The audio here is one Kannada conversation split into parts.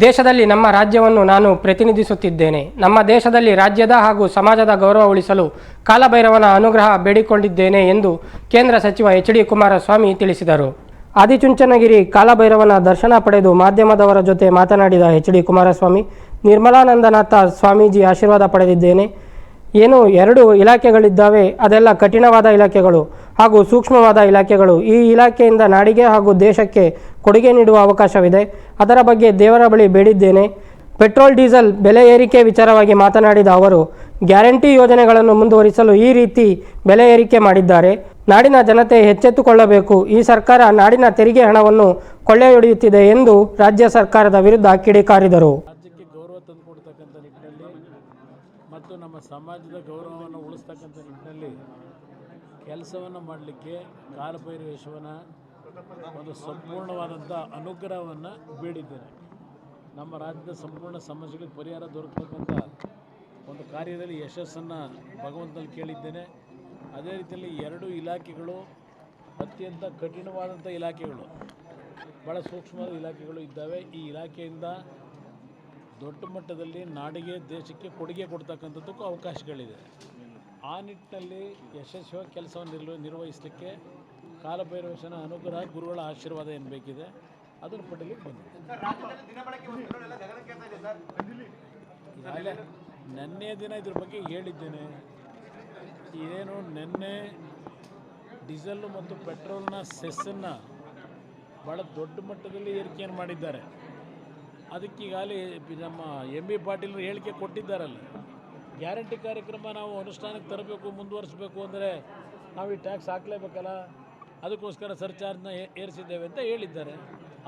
ದೇಶದಲ್ಲಿ ನಮ್ಮ ರಾಜ್ಯವನ್ನು ನಾನು ಪ್ರತಿನಿಧಿಸುತ್ತಿದ್ದೇನೆ. ನಮ್ಮ ದೇಶದಲ್ಲಿ ರಾಜ್ಯದ ಹಾಗೂ ಸಮಾಜದ ಗೌರವ ಉಳಿಸಲು ಕಾಲಭೈರವನ ಅನುಗ್ರಹ ಬೇಡಿಕೊಂಡಿದ್ದೇನೆ ಎಂದು ಕೇಂದ್ರ ಸಚಿವ ಎಚ್ ಡಿ ಕುಮಾರಸ್ವಾಮಿ ತಿಳಿಸಿದರು. ಆದಿಚುಂಚನಗಿರಿ ಕಾಲಭೈರವನ ದರ್ಶನ ಪಡೆದು ಮಾಧ್ಯಮದವರ ಜೊತೆ ಮಾತನಾಡಿದ ಎಚ್ ಡಿ ಕುಮಾರಸ್ವಾಮಿ, ನಿರ್ಮಲಾನಂದನಾಥ ಸ್ವಾಮೀಜಿ ಆಶೀರ್ವಾದ ಪಡೆದಿದ್ದೇನೆ. ಏನು ಎರಡು ಇಲಾಖೆಗಳಿದ್ದಾವೆ, ಅದೆಲ್ಲ ಕಠಿಣವಾದ ಇಲಾಖೆಗಳು. ಹಾಗೂ ಸೂಕ್ಷ್ಮವಾದ ಇಲಾಖೆಗಳು ಈ ಇಲಾಖೆಯಿಂದ ನಾಡಿಗೆ ಹಾಗೂ ದೇಶಕ್ಕೆ ಕೊಡುಗೆ ನೀಡುವ ಅವಕಾಶವಿದೆ. ಅದರ ಬಗ್ಗೆ ದೇವರ ಬಳಿ ಬೇಡಿದ್ದೇನೆ. ಪೆಟ್ರೋಲ್, ಡೀಸೆಲ್ ಬೆಲೆ ಏರಿಕೆ ವಿಚಾರವಾಗಿ ಮಾತನಾಡಿದ ಅವರು, ಗ್ಯಾರಂಟಿ ಯೋಜನೆಗಳನ್ನು ಮುಂದುವರಿಸಲು ಈ ರೀತಿ ಬೆಲೆ ಏರಿಕೆ ಮಾಡಿದ್ದಾರೆ. ನಾಡಿನ ಜನತೆ ಎಚ್ಚೆತ್ತುಕೊಳ್ಳಬೇಕು. ಈ ಸರ್ಕಾರ ನಾಡಿನ ತೆರಿಗೆ ಹಣವನ್ನು ಕೊಳ್ಳೆಯೊಡೆಯುತ್ತಿದೆ ಎಂದು ರಾಜ್ಯ ಸರ್ಕಾರದ ವಿರುದ್ಧ ಕಿಡಿಕಾರಿದರು ಮತ್ತು ನಮ್ಮ ಸಮಾಜದ ಗೌರವವನ್ನು ಉಳಿಸ್ತಕ್ಕಂಥ ನಿಟ್ಟಿನಲ್ಲಿ ಕೆಲಸವನ್ನು ಮಾಡಲಿಕ್ಕೆ ಕಾಲಭೈರವೇಶ್ವರನ ಒಂದು ಸಂಪೂರ್ಣವಾದಂಥ ಅನುಗ್ರಹವನ್ನು ಬೇಡಿದ್ದೇನೆ. ನಮ್ಮ ರಾಜ್ಯದ ಸಂಪೂರ್ಣ ಸಮಸ್ಯೆಗಳಿಗೆ ಪರಿಹಾರ ದೊರಕತಕ್ಕಂಥ ಒಂದು ಕಾರ್ಯದಲ್ಲಿ ಯಶಸ್ಸನ್ನು ಭಗವಂತನಲ್ಲಿ ಕೇಳಿದ್ದೇನೆ. ಅದೇ ರೀತಿಯಲ್ಲಿ ಎರಡು ಇಲಾಖೆಗಳು ಅತ್ಯಂತ ಕಠಿಣವಾದಂಥ ಇಲಾಖೆಗಳು ಭಾಳ ಸೂಕ್ಷ್ಮವಾದ ಇಲಾಖೆಗಳು ಇದ್ದಾವೆ. ಈ ಇಲಾಖೆಯಿಂದ ದೊಡ್ಡ ಮಟ್ಟದಲ್ಲಿ ನಾಡಿಗೆ ದೇಶಕ್ಕೆ ಕೊಡುಗೆ ಕೊಡ್ತಕ್ಕಂಥದ್ದಕ್ಕೂ ಅವಕಾಶಗಳಿದೆ. ಆ ನಿಟ್ಟಿನಲ್ಲಿ ಯಶಸ್ವಿಯಾಗಿ ಕೆಲಸವನ್ನು ನಿರ್ವ ನಿರ್ವಹಿಸಲಿಕ್ಕೆ ಕಾಲಭೈರವೇಶನ ಅನುಗ್ರಹ ಗುರುಗಳ ಆಶೀರ್ವಾದ ಏನು ಬೇಕಿದೆ ಅದನ್ನು ಪಡೀಲಿಕ್ಕೆ ಬಂದಿದೆ. ನೆನ್ನೆ ದಿನ ಇದ್ರ ಬಗ್ಗೆ ಹೇಳಿದ್ದೇನೆ. ಏನು ನಿನ್ನೆ ಡೀಸೆಲ್ಲು ಮತ್ತು ಪೆಟ್ರೋಲ್ನ ಸೆಸ್ಸನ್ನು ಭಾಳ ದೊಡ್ಡ ಮಟ್ಟದಲ್ಲಿ ಏರಿಕೆಯನ್ನು ಮಾಡಿದ್ದಾರೆ. ಅದಕ್ಕೆ ಈಗಾಗಲೇ ನಮ್ಮ ಎಂ ಬಿ ಪಾಟೀಲ್ ಹೇಳಿಕೆ ಕೊಟ್ಟಿದ್ದಾರಲ್ಲ. ಗ್ಯಾರಂಟಿ ಕಾರ್ಯಕ್ರಮ ನಾವು ಅನುಷ್ಠಾನಕ್ಕೆ ತರಬೇಕು, ಮುಂದುವರಿಸಬೇಕು ಅಂದರೆ ನಾವು ಈ ಟ್ಯಾಕ್ಸ್ ಹಾಕಲೇಬೇಕಲ್ಲ? ಅದಕ್ಕೋಸ್ಕರ ಸರ್ಚಾರ್ಜ್ನ ಏರಿಸಿದ್ದೇವೆ ಅಂತ ಹೇಳಿದ್ದಾರೆ.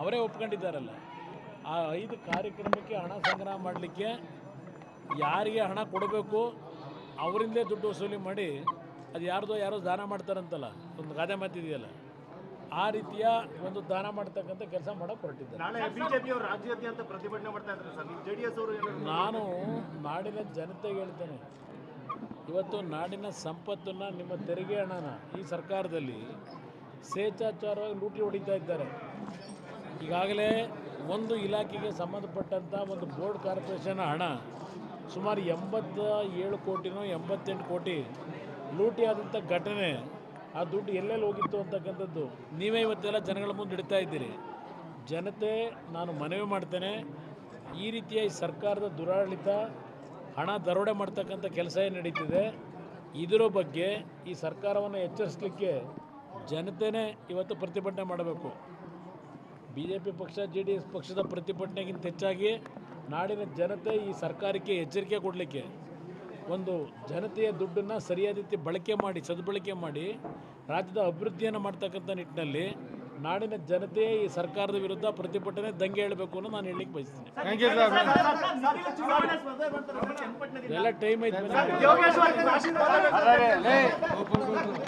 ಅವರೇ ಒಪ್ಕೊಂಡಿದ್ದಾರಲ್ಲ. ಆ ಐದು ಕಾರ್ಯಕ್ರಮಕ್ಕೆ ಹಣ ಸಂಗ್ರಹ ಮಾಡಲಿಕ್ಕೆ ಯಾರಿಗೆ ಹಣ ಕೊಡಬೇಕು, ಅವರಿಂದೇ ದುಡ್ಡು ವಸೂಲಿ ಮಾಡಿ, ಅದು ಯಾರ್ದೋ ಯಾರೋ ದಾನ ಮಾಡ್ತಾರಂತಲ್ಲ, ಒಂದು ಗಾದೆ ಮಾತಿದೆಯಲ್ಲ. ಆ ರೀತಿಯ ಒಂದು ದಾನ ಮಾಡ್ತಕ್ಕಂಥ ಕೆಲಸ ಮಾಡೋಕೆ ಹೊರಟಿದ್ದಾರೆ. ನಾನು ನಾಡಿನ ಜನತೆಗೆ ಹೇಳ್ತೇನೆ. ಇವತ್ತು ನಾಡಿನ ಸಂಪತ್ತನ್ನು ನಿಮ್ಮ ತೆರಿಗೆ ಹಣನ ಈ ಸರ್ಕಾರದಲ್ಲಿ ಸ್ವೇಚ್ಛಾಚಾರವಾಗಿ ಲೂಟಿ ಹೊಡಿತಾ ಇದ್ದಾರೆ. ಈಗಾಗಲೇ ಒಂದು ಇಲಾಖೆಗೆ ಸಂಬಂಧಪಟ್ಟಂಥ ಒಂದು ಬೋರ್ಡ್ ಕಾರ್ಪೊರೇಷನ್ ಹಣ ಸುಮಾರು ಎಂಬತ್ತ ಏಳು ಕೋಟಿನೋ ಎಂಬತ್ತೆಂಟು ಕೋಟಿ ಲೂಟಿ ಆದಂಥ ಘಟನೆ ಆ ದುಡ್ಡು ಎಲ್ಲೆಲ್ಲಿ ಹೋಗಿತ್ತು ಅಂತಕ್ಕಂಥದ್ದು ನೀವೇ ಇವತ್ತೆಲ್ಲ ಜನಗಳ ಮುಂದೆ ಇಡ್ತಾ ಇದ್ದೀರಿ. ಜನತೆ, ನಾನು ಮನವಿ ಮಾಡ್ತೇನೆ, ಈ ರೀತಿಯ ಸರ್ಕಾರದ ದುರಾಡಳಿತ, ಹಣ ದರೋಡೆ ಮಾಡ್ತಕ್ಕಂಥ ಕೆಲಸ ಏನು ನಡೀತಿದೆ, ಇದರ ಬಗ್ಗೆ ಈ ಸರ್ಕಾರವನ್ನು ಎಚ್ಚರಿಸಲಿಕ್ಕೆ ಜನತೆನೇ ಇವತ್ತು ಪ್ರತಿಭಟನೆ ಮಾಡಬೇಕು. ಬಿ ಜೆ ಪಿ ಪಕ್ಷ, ಜೆ ಡಿ ಎಸ್ ಪಕ್ಷದ ಪ್ರತಿಭಟನೆಗಿಂತ ಹೆಚ್ಚಾಗಿ ನಾಡಿನ ಜನತೆ ಈ ಸರ್ಕಾರಕ್ಕೆ ಎಚ್ಚರಿಕೆ ಕೊಡಲಿಕ್ಕೆ ಒಂದು ಜನತೆಯ ದುಡ್ಡನ್ನು ಸರಿಯಾದ ರೀತಿ ಬಳಕೆ ಮಾಡಿ ಸದ್ಬಳಕೆ ಮಾಡಿ ರಾಜ್ಯದ ಅಭಿವೃದ್ಧಿಯನ್ನು ಮಾಡ್ತಕ್ಕಂಥ ನಿಟ್ಟಿನಲ್ಲಿ ನಾಡಿನ ಜನತೆ ಈ ಸರ್ಕಾರದ ವಿರುದ್ಧ ಪ್ರತಿಭಟನೆ ದಂಗೆ ಹೇಳಬೇಕು ಅನ್ನೋ ನಾನು ಹೇಳಲಿಕ್ಕೆ ಬಯಸ್ತೀನಿ ಎಲ್ಲ ಟೈಮ್ ಐತೆ